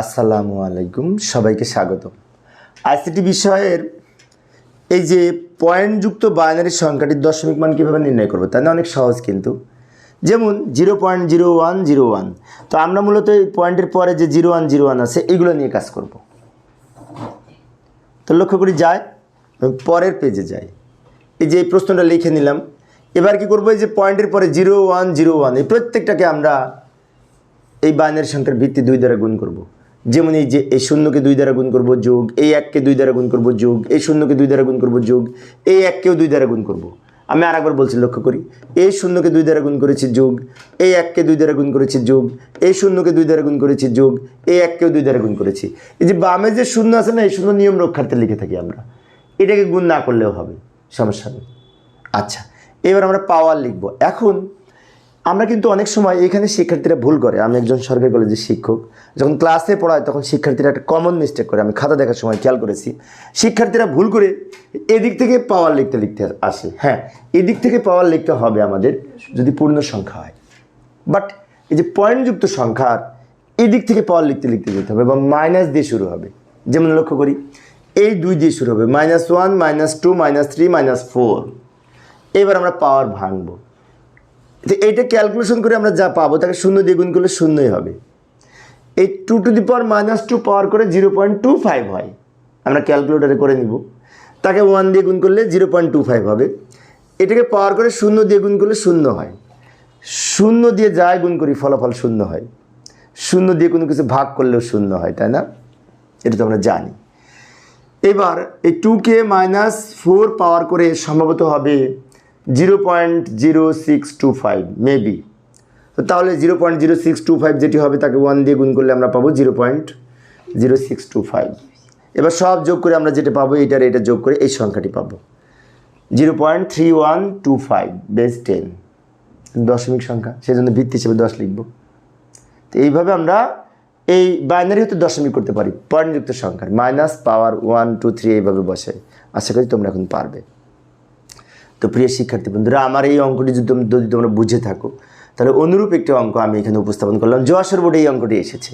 আসসালামু আলাইকুম, সবাইকে স্বাগত। আইসিটি বিষয়ের এই যে পয়েন্টযুক্ত বাইনারি সংখ্যাটির দশমিক মান কীভাবে নির্ণয় করব তা না, অনেক সহজ কিন্তু। যেমন zero point zero one zero one তো আমরা মূলত এই পয়েন্টের পরে যে জিরো ওয়ান জিরো ওয়ান আছে, এগুলো নিয়ে কাজ করব। তো লক্ষ্য করি যায় পরের পেজে যাই। এই যে প্রশ্নটা লিখে নিলাম, এবার কি করব? এই যে পয়েন্টের পরে জিরো ওয়ান জিরো ওয়ান এই প্রত্যেকটাকে আমরা এই বাইনারি সংখ্যার ভিত্তি দুই দ্বারা গুণ করব। যেমন এই যে এই শূন্যকে দুই দ্বারা গুণ করব যোগ, এই এককে দুই দ্বারা গুণ করব যোগ, এই শূন্যকে দুই দ্বারা গুণ করব যোগ, এই এককেও দুই দ্বারা গুণ করব। আমি আরেকবার বলছি, লক্ষ্য করি। এই শূন্যকে দুই দ্বারা গুণ করেছি যোগ, এই এককে দুই দ্বারা গুণ করেছি যোগ, এই শূন্যকে দুই দ্বারা গুণ করেছি যোগ, এই এককেও দুই দ্বারা গুণ করেছি। এই যে বামে যে শূন্য আছে না, এই শূন্য নিয়ম রক্ষার্থে লিখে থাকি আমরা। এটাকে গুণ না করলেও হবে, সমস্যা নেই। আচ্ছা এবার আমরা পাওয়ার লিখব। এখন আমরা কিন্তু অনেক সময় এখানে শিক্ষার্থীরা ভুল করে। আমি একজন সরকারি কলেজের শিক্ষক। যখন ক্লাসে পড়ায়, তখন শিক্ষার্থীরা একটা কমন মিস্টেক করে। আমি খাতা দেখার সময় খেয়াল করেছি। শিক্ষার্থীরা ভুল করে এদিক থেকে পাওয়ার লিখতে লিখতে আসে। হ্যাঁ এদিক থেকে পাওয়ার লিখতে হবে আমাদের যদি পূর্ণ সংখ্যা হয়। বাট এই যে পয়েন্টযুক্ত সংখ্যার এদিক থেকে পাওয়ার লিখতে লিখতে যেতে হবে এবং মাইনাস দিয়ে শুরু হবে। যেমন লক্ষ্য করি, এই দুই দিয়ে শুরু হবে। Minus one minus two minus three minus four এবার আমরা পাওয়ার ভাঙবো। তো এইটা ক্যালকুলেশন করে আমরা যা পাবো, তাকে শূন্য দিয়ে গুণ করলে শূন্যই হবে। এই two to the power minus two power করে জিরো পয়েন্ট টু ফাইভ হয়। আমরা ক্যালকুলেটারে করে নিব। তাকে ওয়ান দিয়ে গুণ করলে জিরো পয়েন্ট টু ফাইভ হবে। এটাকে পাওয়ার করে শূন্য দিয়ে গুণ করলে শূন্য হয়। শূন্য দিয়ে যায় গুণ করি, ফলাফল শূন্য হয়। শূন্য দিয়ে কোনো কিছু ভাগ করলেও শূন্য হয়, তাই না? এটা তো আমরা জানি। এবার এই টুকে মাইনাস ফোর পাওয়ার করে সম্ভবত হবে zero point zero six two five maybe তো তাহলে zero point zero six two five যেটি হবে তাকে ওয়ান দিয়ে গুণ করলে আমরা পাবো zero point zero six two five. এবার সব যোগ করে আমরা যেটা পাবো এটার এটা যোগ করে এই সংখ্যাটি পাবো। Zero point three one two five base ten দশমিক সংখ্যা সেই জন্য ভিত্তি হিসেবে দশ লিখব। তো এইভাবে আমরা এই বাইনারি হতে দশমিক করতে পারি, পয়েন্টযুক্ত সংখ্যার। Minus power one two three এইভাবে বসে আশা করি তোমরা এখন পারবে। তো প্রিয় শিক্ষার্থী বন্ধুরা, আমার এই অঙ্কটি যদি যদি তোমরা বুঝে থাকো, তাহলে অনুরূপ একটি অঙ্ক আমি এখানে উপস্থাপন করলাম। যশোর বোর্ডে এই অঙ্কটি এসেছে।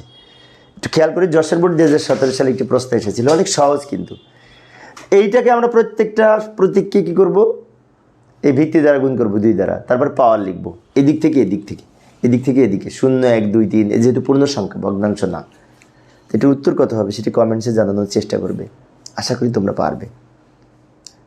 একটু খেয়াল করি, যশোর বোর্ড দু হাজার সতেরো সালে একটি প্রশ্ন এসেছিল, অনেক সহজ কিন্তু। এইটাকে আমরা প্রত্যেকটা প্রতীককে কী করব? এই ভিত্তি দ্বারা গুণ করব দুই দ্বারা। তারপর পাওয়ার লিখব। এদিক থেকে এদিক থেকে এদিক থেকে, এদিকে। শূন্য, এক, দুই, তিন যেহেতু পূর্ণ সংখ্যা, ভগ্নাংশ না। তো এটার উত্তর কত হবে সেটি কমেন্টসে জানানোর চেষ্টা করবে। আশা করি তোমরা পারবে।